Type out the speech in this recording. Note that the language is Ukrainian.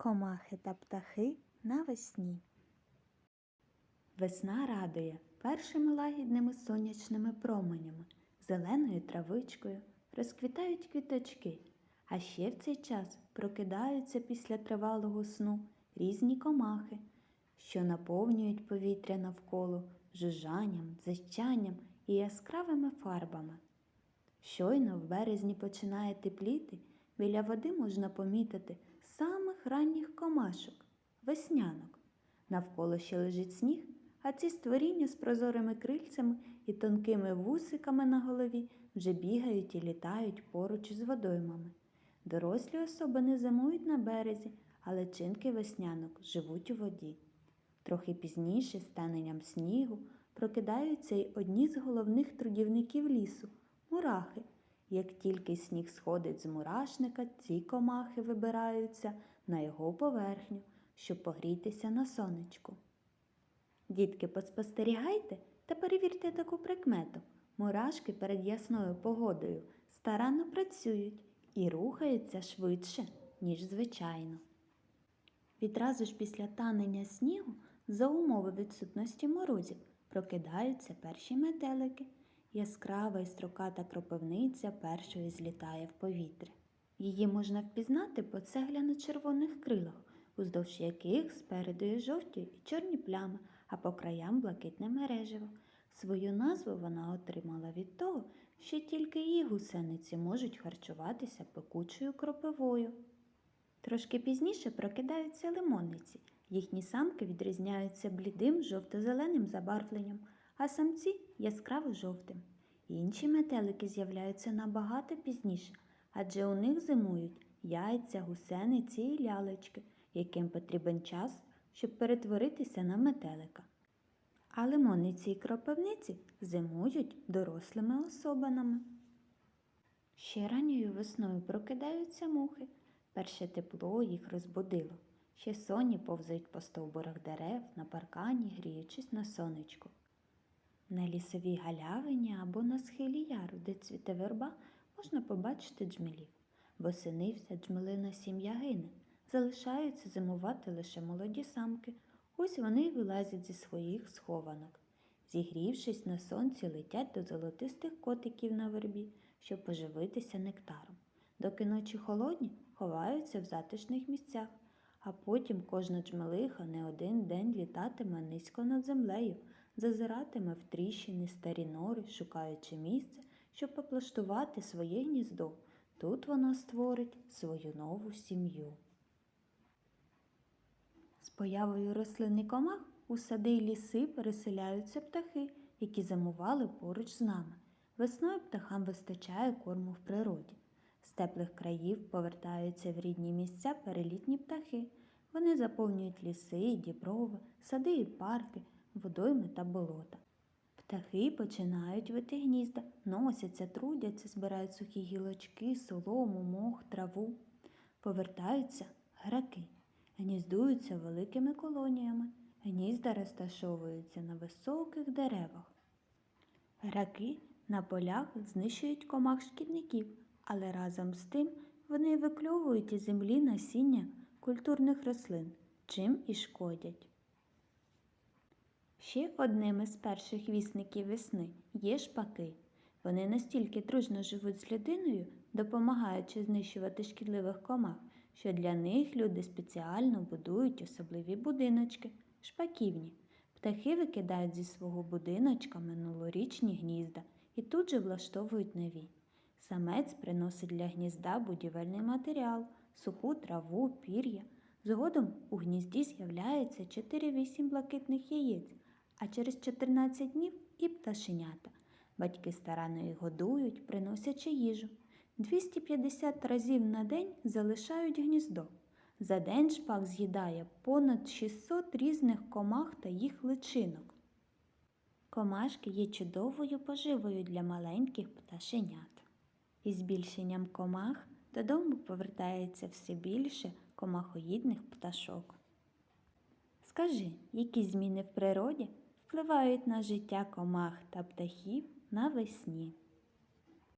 Комахи та птахи навесні. Весна радує першими лагідними сонячними променями, зеленою травичкою, розквітають квіточки, а ще в цей час прокидаються після тривалого сну різні комахи, що наповнюють повітря навколо жужжанням, зищанням і яскравими фарбами. Щойно в березні починає тепліти, біля води можна помітити самих ранніх комашок, веснянок. Навколо ще лежить сніг, а ці створіння з прозорими крильцями і тонкими вусиками на голові вже бігають і літають поруч із водоймами. Дорослі особи не зимують на березі, а личинки веснянок живуть у воді. Трохи пізніше, з таненням снігу, прокидаються й одні з головних трудівників лісу мурахи. Як тільки сніг сходить з мурашника, ці комахи вибираються на його поверхню, щоб погрітися на сонечку. Дітки, поспостерігайте та перевірте таку прикмету. Мурашки перед ясною погодою старанно працюють і рухаються швидше, ніж звичайно. Відразу ж після танення снігу, за умови відсутності морозів, прокидаються перші метелики. Яскрава і строката кропивниця першою злітає в повітря. Її можна впізнати по цегляно-червоних крилах, уздовж яких спереду є жовті і чорні плями, а по краям блакитне мережево. Свою назву вона отримала від того, що тільки її гусениці можуть харчуватися пекучою кропивою. Трошки пізніше прокидаються лимонниці. Їхні самки відрізняються блідим жовто-зеленим забарвленням, а самці яскраво жовтим. Інші метелики з'являються набагато пізніше, адже у них зимують яйця, гусениці і лялечки, яким потрібен час, щоб перетворитися на метелика. А лимонниці і кропивниці зимують дорослими особинами. Ще ранньою весною прокидаються мухи. Перше тепло їх розбудило. Ще соні повзають по стовбурах дерев, на паркані, гріючись на сонечку. На лісовій галявині або на схилі яру, де цвіте верба, можна побачити джмелів. Восени вся джмелина сім'я гине. Залишаються зимувати лише молоді самки. Ось вони й вилазять зі своїх схованок. Зігрівшись на сонці, летять до золотистих котиків на вербі, щоб поживитися нектаром. Доки ночі холодні, ховаються в затишних місцях, а потім кожна джмелиха не один день літатиме низько над землею, зазиратиме в тріщини старі нори, шукаючи місце, щоб поплаштувати своє гніздо. Тут вона створить свою нову сім'ю. З появою рослин і комах у сади й ліси переселяються птахи, які зимували поруч з нами. Весною птахам вистачає корму в природі. З теплих країв повертаються в рідні місця перелітні птахи. Вони заповнюють ліси, діброви, сади і парки, водойми та болота. Птахи починають вити гнізда, носяться, трудяться, збирають сухі гілочки, солому, мох, траву. Повертаються граки, гніздуються великими колоніями. Гнізда розташовуються на високих деревах. Граки на полях знищують комах шкідників, але разом з тим вони викльовують із землі насіння культурних рослин, чим і шкодять. Ще одним із перших вісників весни є шпаки. Вони настільки дружно живуть з людиною, допомагаючи знищувати шкідливих комах, що для них люди спеціально будують особливі будиночки, шпаківні. Птахи викидають зі свого будиночка минулорічні гнізда і тут же влаштовують нові. Самець приносить для гнізда будівельний матеріал, суху траву, пір'я. Згодом у гнізді з'являється 4-8 блакитних яєць, а через 14 днів і пташенята. Батьки старанно їх годують, приносячи їжу. 250 разів на день залишають гніздо. За день шпак з'їдає понад 600 різних комах та їх личинок. Комашки є чудовою поживою для маленьких пташенят. Із збільшенням комах додому повертається все більше комахоїдних пташок. Скажи, які зміни в природі впливають на життя комах та птахів навесні?